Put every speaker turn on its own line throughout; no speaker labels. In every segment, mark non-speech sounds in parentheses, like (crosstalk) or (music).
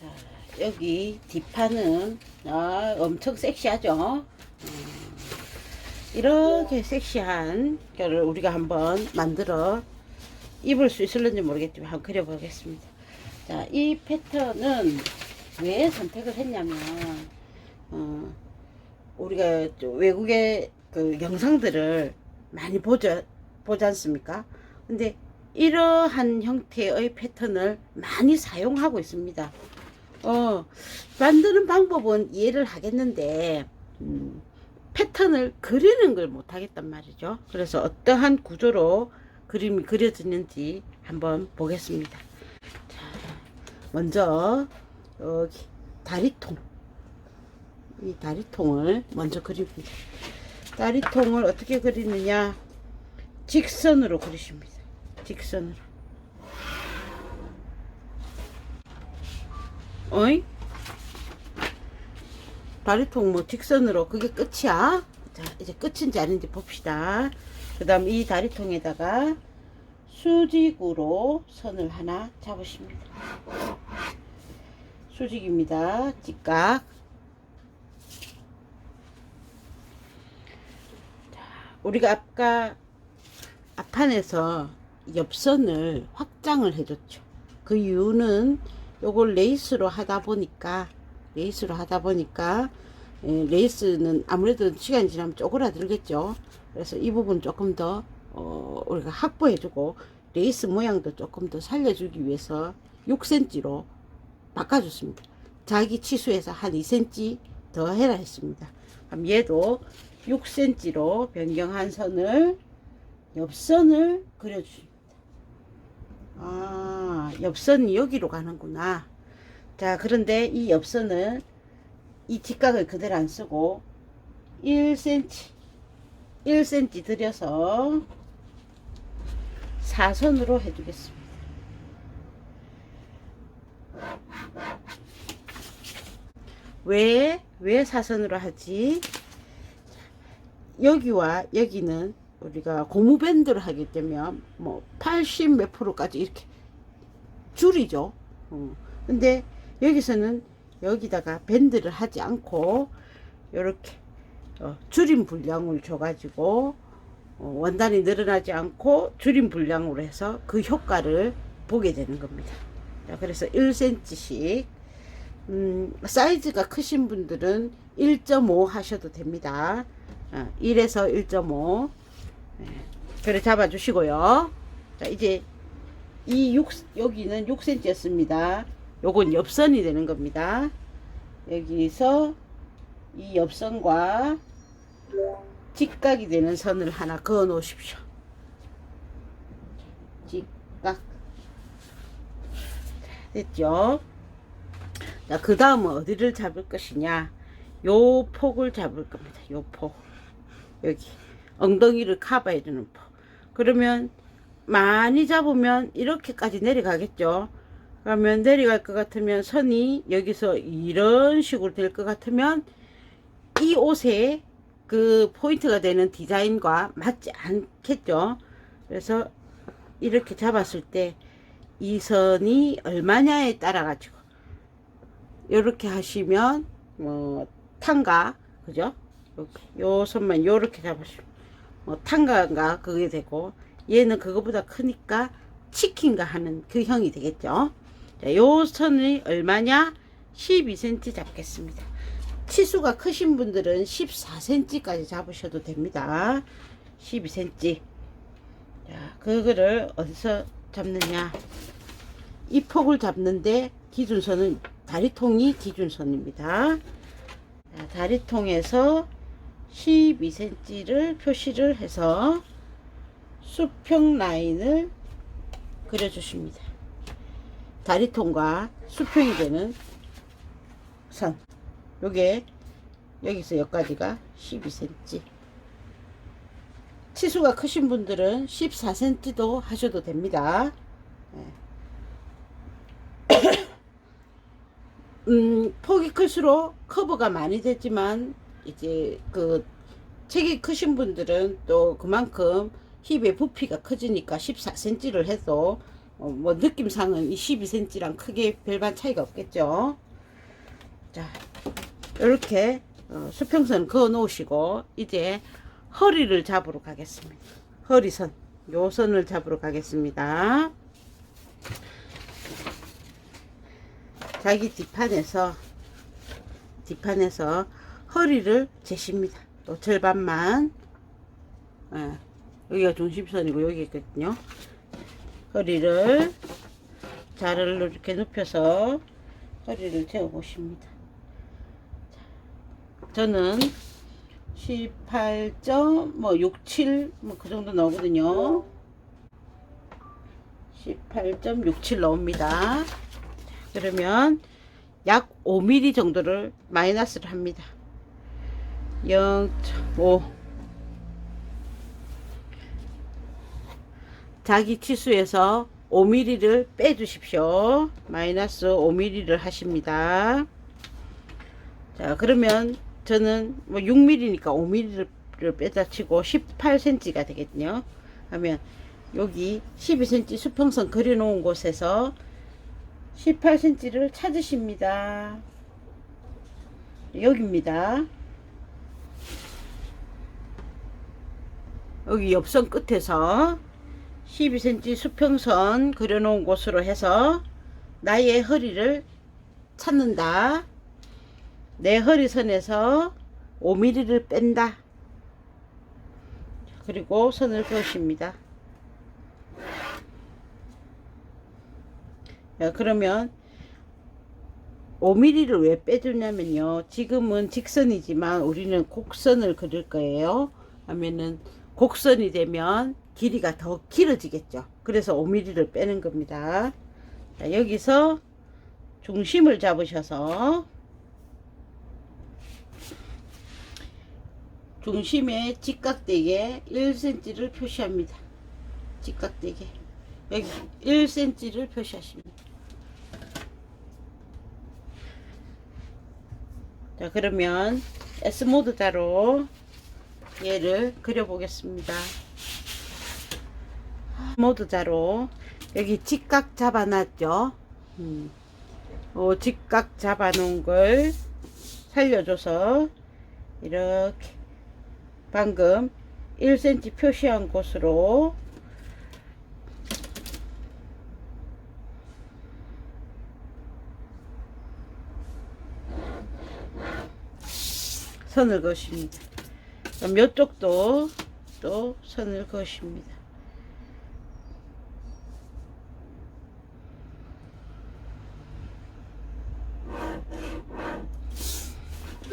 자, 여기 뒷판은 아, 엄청 섹시하죠? 음, 이렇게 섹시한 거를 우리가 한번 만들어 입을 수 있을는지 모르겠지만 한번 그려보겠습니다. 자, 이 패턴은 왜 선택을 했냐면, 어, 우리가 저 외국의 그 영상들을 많이 보죠, 보지 않습니까? 근데 이러한 형태의 패턴을 많이 사용하고 있습니다. 어, 만드는 방법은 이해를 하겠는데, 음, 패턴을 그리는 걸 못하겠단 말이죠. 그래서 어떠한 구조로 그림이 그려지는지 한번 보겠습니다. 자, 먼저, 여기, 다리통. 이 다리통을 먼저 그립니다. 다리통을 어떻게 그리느냐? 직선으로 그리십니다. 직선으로. 어이? 다리통 뭐 직선으로 그게 끝이야? 자, 이제 끝인지 아닌지 봅시다. 그 다음 이 다리통에다가 수직으로 선을 하나 잡으십니다. 수직입니다. 직각. 자, 우리가 아까 앞판에서 옆선을 확장을 해줬죠. 그 이유는 요걸 레이스로 하다 보니까 레이스로 하다 보니까 예, 레이스는 아무래도 시간이 지나면 쪼그라들겠죠. 그래서 이 부분 조금 더 어, 우리가 확보해 주고 레이스 모양도 조금 더 살려주기 위해서 6cm로 바꿔줬습니다. 자기 치수에서 한 2cm 더 해라 했습니다. 그럼 얘도 6cm로 변경한 선을 옆선을 그려줍니다. 아, 옆선이 여기로 가는구나. 자, 그런데 이 옆선을 이 직각을 그대로 안 쓰고 1cm, 1cm 들여서 사선으로 해주겠습니다. 왜, 왜 사선으로 하지? 여기와 여기는 우리가 고무밴드를 하게 되면 뭐80 몇 프로까지 이렇게 줄이죠. 어. 근데 여기서는 여기다가 밴드를 하지 않고 이렇게 어, 줄임 분량을 줘가지고 어, 원단이 늘어나지 않고 줄임 분량으로 해서 그 효과를 보게 되는 겁니다. 자, 그래서 1cm씩 음, 사이즈가 크신 분들은 1.5 하셔도 됩니다. 어, 1에서 1.5 네, 그래 잡아주시고요. 자 이제 이 6, 여기는 6cm였습니다. 요건 옆선이 되는 겁니다. 여기서 이 옆선과 직각이 되는 선을 하나 그어 놓으십시오. 직각. 됐죠? 자, 그 다음은 어디를 잡을 것이냐? 요 폭을 잡을 겁니다. 요 폭. 여기. 엉덩이를 커버해주는 폭. 그러면 많이 잡으면 이렇게까지 내려가겠죠? 그러면 내려갈 것 같으면 선이 여기서 이런 식으로 될 것 같으면 이 옷에 그 포인트가 되는 디자인과 맞지 않겠죠. 그래서 이렇게 잡았을 때 이 선이 얼마냐에 따라 가지고 이렇게 하시면 뭐 탄가 그죠? 요 선만 요렇게 잡으시면 뭐 탄가가 그게 되고 얘는 그거보다 크니까 치킨가 하는 그 형이 되겠죠. 자, 요 선이 얼마냐? 12cm 잡겠습니다. 치수가 크신 분들은 14cm까지 잡으셔도 됩니다. 12cm. 자, 그거를 어디서 잡느냐? 이 폭을 잡는데 기준선은 다리통이 기준선입니다. 자, 다리통에서 12cm를 표시를 해서 수평 라인을 그려주십니다. 다리통과 수평이 되는 선. 요게 여기서 여기까지가 12cm. 치수가 크신 분들은 14cm도 하셔도 됩니다. 네. (coughs) 음, 폭이 클수록 커버가 많이 되지만 이제 그 책이 크신 분들은 또 그만큼 힙의 부피가 커지니까 14cm를 해도 어, 뭐 느낌상은 이 12cm랑 크게 별반 차이가 없겠죠. 자, 이렇게 어, 수평선 그어 놓으시고 이제 허리를 잡으러 가겠습니다. 허리선, 요 선을 잡으러 가겠습니다. 자기 뒷판에서 뒷판에서 허리를 재십니다. 또 절반만 예, 여기가 중심선이고 여기 있거든요. 허리를 자를 이렇게 눕혀서 허리를 재어 보십니다. 저는 18.67 뭐 그 정도 나오거든요. 18.67 나옵니다. 그러면 약 5mm 정도를 마이너스를 합니다. 0.5 자기 치수에서 5mm를 빼주십시오. 마이너스 5mm를 하십니다. 자, 그러면 저는 뭐 6mm니까 5mm를 빼다 치고 18cm가 되겠네요. 하면 여기 12cm 수평선 그려놓은 곳에서 18cm를 찾으십니다. 여기입니다. 여기 옆선 끝에서 12cm 수평선 그려놓은 곳으로 해서 나의 허리를 찾는다. 내 허리선에서 5mm를 뺀다. 그리고 선을 그으십니다. 야, 그러면 5mm를 왜 빼주냐면요. 지금은 직선이지만 우리는 곡선을 그릴 거예요. 하면은 곡선이 되면 길이가 더 길어지겠죠. 그래서 5mm를 빼는 겁니다. 자, 여기서 중심을 잡으셔서 중심에 직각되게 1cm를 표시합니다. 직각되게 여기 1cm를 표시하십니다. 자 그러면 S모드 자로 얘를 그려보겠습니다. 모드 자로 여기 직각 잡아놨죠. 음. 어, 직각 잡아놓은 걸 살려줘서 이렇게 방금 1cm 표시한 곳으로 선을 그으십니다. 그럼 이쪽도 또 선을 그으십니다.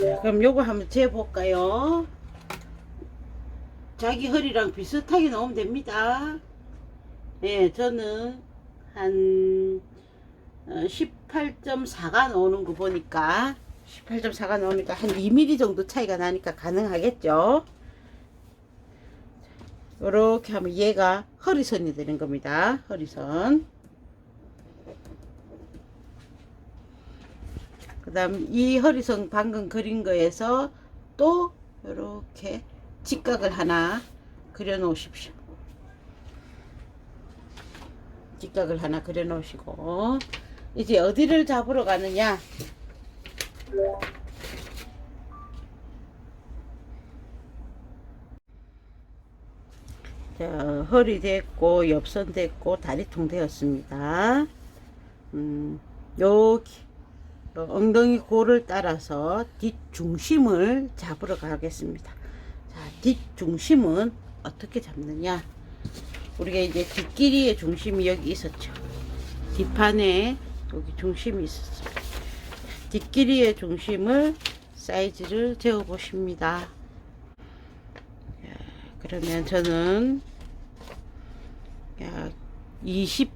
자, 그럼 요거 한번 재볼까요? 자기 허리랑 비슷하게 나오면 됩니다. 예, 저는 한 18.4가 나오는 거 보니까 18.4가 나오니까 한 2mm 정도 차이가 나니까 가능하겠죠. 이렇게 하면 얘가 허리선이 되는 겁니다. 허리선. 그 다음 이 허리선 방금 그린 거에서 또 이렇게 직각을 하나 그려 놓으십시오. 직각을 하나 그려 놓으시고 이제 어디를 잡으러 가느냐 자, 허리 됐고 옆선 됐고 다리통 되었습니다. 음, 여기 어, 엉덩이 골을 따라서 뒷중심을 잡으러 가겠습니다. 자, 뒷중심은 어떻게 잡느냐? 우리가 이제 뒷길이의 중심이 여기 있었죠. 뒷판에 여기 중심이 있었어요. 뒷길이의 중심을 사이즈를 재어 보십니다. 그러면 저는 약 20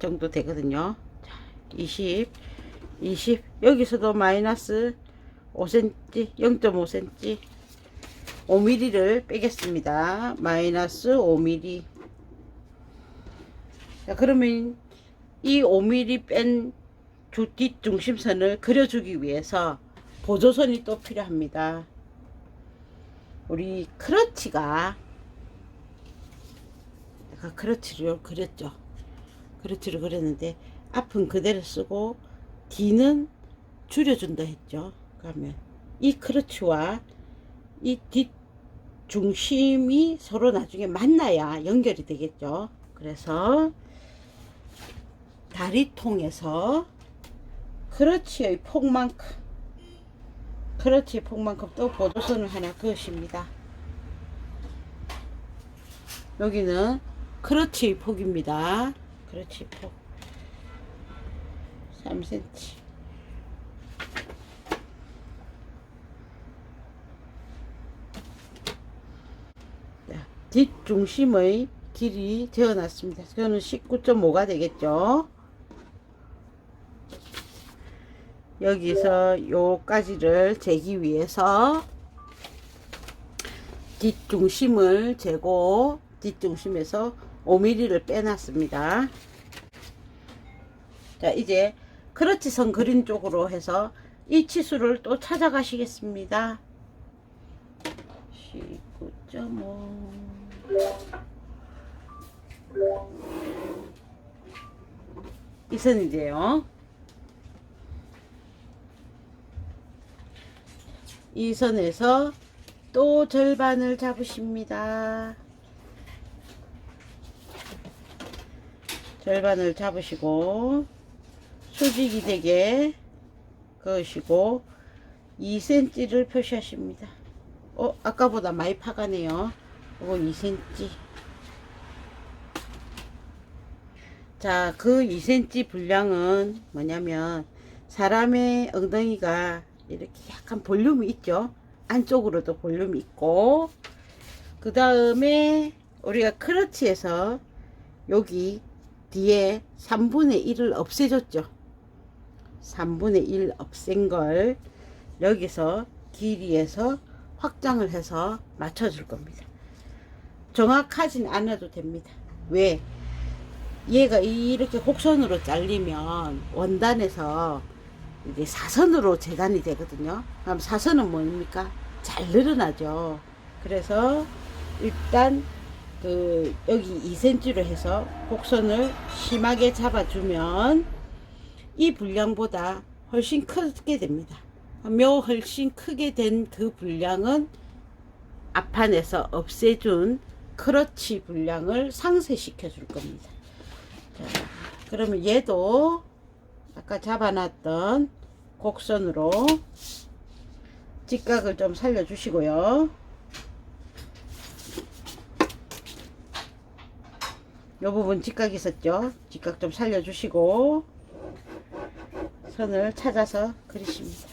정도 되거든요. 자, 20, 20 여기서도 마이너스 5cm, 0.5cm, 5mm를 빼겠습니다. 마이너스 5mm. 자, 그러면 이 5mm 뺀 주, 뒷중심선을 그려주기 위해서 보조선이 또 필요합니다. 우리 크러치가 내가 크러치를 그렸죠. 크러치를 그렸는데 앞은 그대로 쓰고 뒤는 줄여준다 했죠. 그러면 이 크러치와 이 뒷 중심이 서로 나중에 만나야 연결이 되겠죠. 그래서 다리통에서 크러치의 폭만큼 크러치의 폭만큼 또 보도선을 하나 그으십니다. 여기는 크러치의 폭입니다. 크러치 폭 3cm 자, 뒷중심의 길이 재어놨습니다. 저는 19.5가 되겠죠. 여기서 요까지를 재기 위해서 뒷중심을 재고 뒷중심에서 5mm를 빼놨습니다. 자 이제 크러치선 그린 쪽으로 해서 이 치수를 또 찾아가시겠습니다. 19.5이 선이제요. 이 선에서 또 절반을 잡으십니다. 절반을 잡으시고 수직이 되게 그으시고 2cm를 표시하십니다. 어, 아까보다 많이 파가네요. 이거 2cm. 자, 그 2cm 분량은 뭐냐면 사람의 엉덩이가 이렇게 약간 볼륨이 있죠. 안쪽으로도 볼륨이 있고 그 다음에 우리가 크러치에서 여기 뒤에 3분의 1을 없애줬죠. 3분의 1 없앤 걸 여기서 길이에서 확장을 해서 맞춰줄 겁니다. 정확하진 않아도 됩니다. 왜? 얘가 이렇게 곡선으로 잘리면 원단에서 이게 사선으로 재단이 되거든요. 그럼 사선은 뭡니까? 잘 늘어나죠. 그래서 일단 그 여기 2cm로 해서 곡선을 심하게 잡아주면 이 분량보다 훨씬 크게 됩니다. 묘 훨씬 크게 된 그 분량은 앞판에서 없애준 크러치 분량을 상쇄시켜 줄 겁니다. 자, 그러면 얘도 아까 잡아놨던 곡선으로 직각을 좀 살려주시고요. 요 부분 직각 있었죠? 직각 좀 살려주시고 선을 찾아서 그리십니다.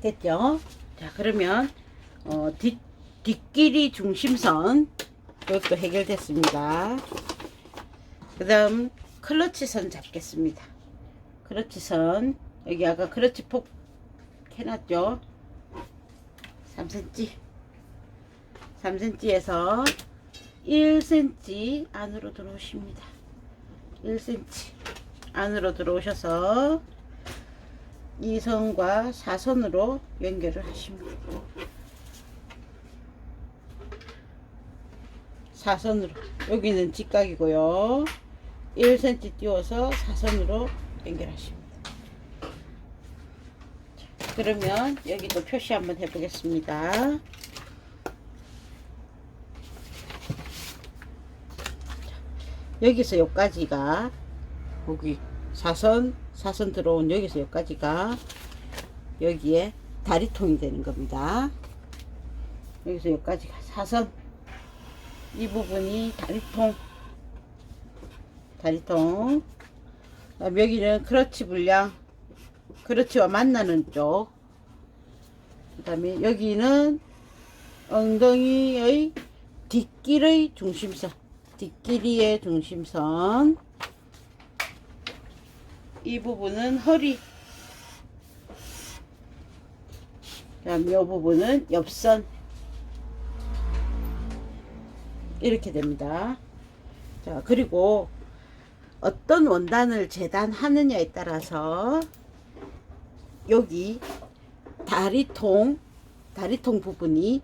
됐죠? 자 그러면 어, 뒷, 뒷길이 중심선 이것도 해결됐습니다. 그 다음 클러치 선 잡겠습니다. 클러치 선 여기 아까 클러치 폭 해놨죠? 3cm 3cm에서 1cm 안으로 들어오십니다. 1cm 안으로 들어오셔서 이 선과 사선으로 연결을 하십니다. 사선으로 여기는 직각이고요. 1cm 띄워서 사선으로 연결하십니다. 자, 그러면 여기도 표시 한번 해보겠습니다. 여기서 여기까지가 여기 사선 사선 들어온 여기서 여기까지가 여기에 다리통이 되는 겁니다. 여기서 여기까지가 사선 이 부분이 다리통 다리통. 여기는 크러치 분량. 크러치와 만나는 쪽. 그 다음에 여기는 엉덩이의 뒷길의 중심선. 뒷길이의 중심선. 이 부분은 허리. 그다음 이 부분은 옆선. 이렇게 됩니다. 자 그리고 어떤 원단을 재단하느냐에 따라서 여기 다리통 다리통 부분이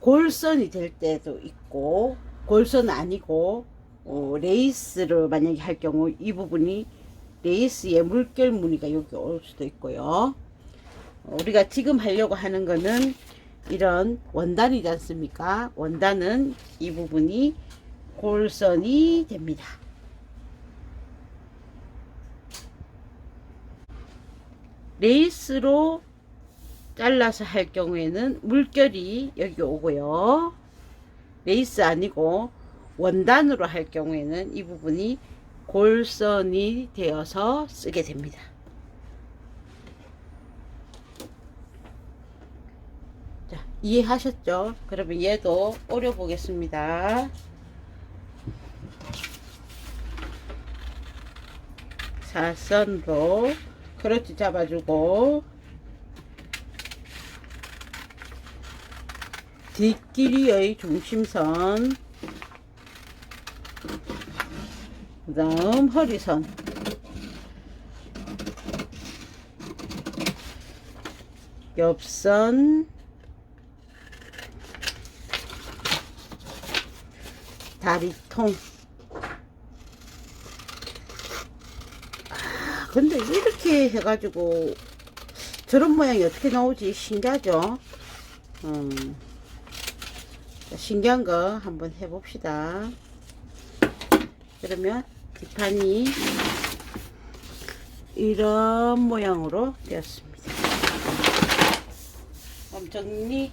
골선이 될 때도 있고 골선 아니고 어, 레이스를 만약에 할 경우 이 부분이 레이스에 물결 무늬가 여기 올 수도 있고요. 어, 우리가 지금 하려고 하는 거는 이런 원단이지 않습니까? 원단은 이 부분이 골선이 됩니다. 레이스로 잘라서 할 경우에는 물결이 여기 오고요. 레이스 아니고 원단으로 할 경우에는 이 부분이 골선이 되어서 쓰게 됩니다. 자, 이해하셨죠? 그러면 얘도 오려 보겠습니다. 사선으로 그렇지 잡아주고. 뒷길이의 중심선. 그 다음 허리선. 옆선. 다리통 근데 이렇게 해가지고 저런 모양이 어떻게 나오지? 신기하죠? 음. 자, 신기한 거 한번 해봅시다. 그러면 뒷판이 이런 모양으로 되었습니다. 그럼 정리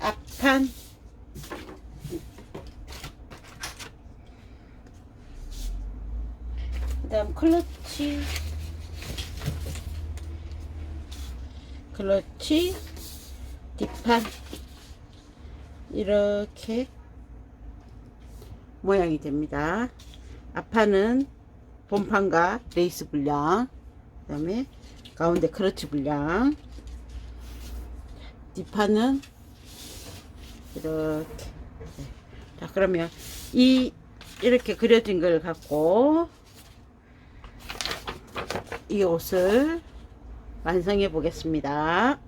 앞판 그 클러치. 클러치. 뒷판 이렇게 모양이 됩니다. 앞판은 본판과 레이스 분량 그 다음에 가운데 클러치 분량. 뒷판은 이렇게. 네. 자 그러면 이 이렇게 그려진 걸 갖고 이 옷을 완성해 보겠습니다.